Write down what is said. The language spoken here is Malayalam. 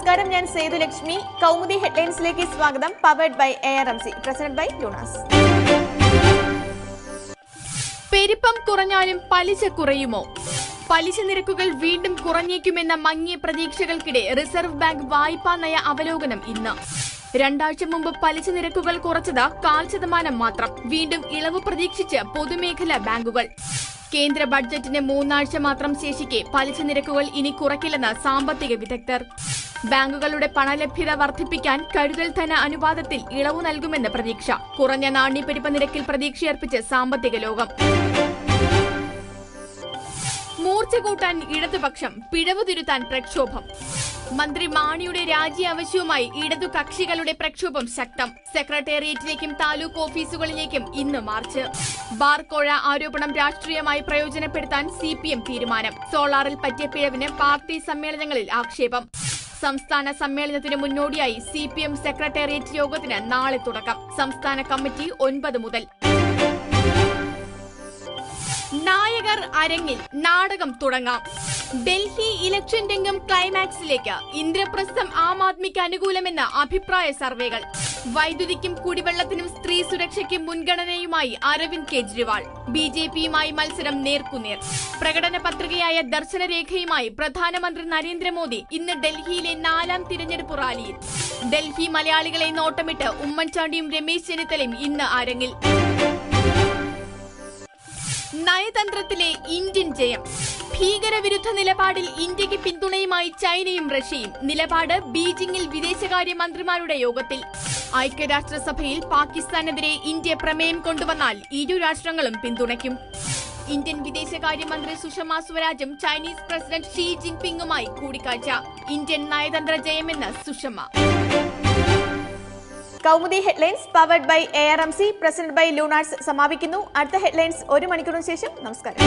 നമസ്കാരം ഞാൻ സേതുലക്ഷ്മി കൗമുദി ഹെഡ്ലൈൻസിലേക്ക് സ്വാഗതം. Powered by A R M C present by Jonas. പെരുപ്പം കുറഞ്ഞാലും പലിശ കുറയുമോ? പലിശ നിരക്കുകൾ വീണ്ടും കുറഞ്ഞേക്കുമെന്ന മങ്ങിയ പ്രതീക്ഷകൾക്കിടെ റിസർവ് ബാങ്ക് വായ്പാ നയ അവലോകനം ഇന്ന്. രണ്ടാഴ്ച മുമ്പ് പലിശ നിരക്കുകൾ കുറച്ചത് കാൽ ശതമാനം മാത്രം. വീണ്ടും ഇളവ് പ്രതീക്ഷിച്ച് പൊതുമേഖലാ ബാങ്കുകൾ. കേന്ദ്ര ബഡ്ജറ്റിന് മൂന്നാഴ്ച മാത്രം ശേഷിക്കെ പലിശ നിരക്കുകൾ ഇനി കുറയ്ക്കില്ലെന്ന് സാമ്പത്തിക വിദഗ്ധർ. ബാങ്കുകളുടെ പണലഭ്യത വർദ്ധിപ്പിക്കാൻ കരുതൽ ധന അനുപാതത്തിൽ ഇളവ് നൽകുമെന്ന് പ്രതീക്ഷ. കുറഞ്ഞ നാണ്യപ്പെരുപ്പ നിരക്കിൽ പ്രതീക്ഷയർപ്പിച്ച് സാമ്പത്തിക ലോകം. മൂർച്ച കൂട്ടാൻ ഇടതുപക്ഷം പിഴവ് തിരുത്താൻ പ്രക്ഷോഭം. മന്ത്രി മാണിയുടെ രാജി ആവശ്യവുമായി ഇടതു കക്ഷികളുടെ പ്രക്ഷോഭം ശക്തം. സെക്രട്ടേറിയറ്റിലേക്കും താലൂക്ക് ഓഫീസുകളിലേക്കും ഇന്ന് മാർച്ച്. ബാർക്കോഴ ആരോപണം രാഷ്ട്രീയമായി പ്രയോജനപ്പെടുത്താൻ സി തീരുമാനം. സോളാറിൽ പറ്റിയ പിഴവിന് പാർട്ടി സമ്മേളനങ്ങളിൽ ആക്ഷേപം. സംസ്ഥാന സമ്മേളനത്തിന് മുന്നോടിയായി സി പി എം സെക്രട്ടേറിയറ്റ് യോഗത്തിന് നാളെ തുടക്കം. സംസ്ഥാന കമ്മിറ്റി ഒൻപത് മുതൽ. നായകർ അരങ്ങിൽ നാടകം തുടങ്ങാം. ഡൽഹി ഇലക്ഷൻ രംഗം ക്ലൈമാക്സിലേക്ക് ഇന്ദ്രപ്രസ്ഥം ആം ആദ്മിക്ക് അനുകൂലമെന്ന അഭിപ്രായ സർവേകൾ. വൈദ്യുതിക്കും കുടിവെള്ളത്തിനും സ്ത്രീ സുരക്ഷയ്ക്കും മുൻഗണനയുമായി അരവിന്ദ് കെജ്രിവാൾ. ബി ജെ പിയുമായി മത്സരം നേർക്കുനേർ. പ്രകടന പത്രികയായ ദർശനരേഖയുമായി പ്രധാനമന്ത്രി നരേന്ദ്രമോദി ഇന്ന് ഡൽഹിയിലെ നാലാം തിരഞ്ഞെടുപ്പ് റാലിയിൽ. ഡൽഹി മലയാളികളെ നോട്ടമിട്ട് ഉമ്മൻചാണ്ടിയും രമേശ് ചെന്നിത്തലയും ഇന്ന് അരങ്ങിൽ. നയതന്ത്രത്തിലെ ഇന്ത്യൻ ജയം. ഭീകരവിരുദ്ധ നിലപാടിൽ ഇന്ത്യയ്ക്ക് പിന്തുണയുമായി ചൈനയും റഷ്യയും. നിലപാട് ബീജിംഗിൽ വിദേശകാര്യ മന്ത്രിമാരുടെ യോഗത്തിൽ. ഐക്യരാഷ്ട്രസഭയിൽ പാകിസ്ഥാനെതിരെ ഇന്ത്യ പ്രമേയം കൊണ്ടുവന്നാൽ ഇരു രാഷ്ട്രങ്ങളും പിന്തുണയ്ക്കും. ഇന്ത്യൻ വിദേശകാര്യമന്ത്രി സുഷമ സ്വരാജും ചൈനീസ് പ്രസിഡന്റ് ഷീ ജിൻപിങ്ങുമായി കൂടിക്കാഴ്ച. ഇന്ത്യൻ നയതന്ത്ര ജയമെന്ന് Sushma. Kaumudi headlines powered by A R M C present by Lunars സമാപിക്കുന്നു. അടുത്ത ഹെഡ്ലൈൻസ് ഒരു മണിക്കൂറിന് ശേഷം. നമസ്കാരം.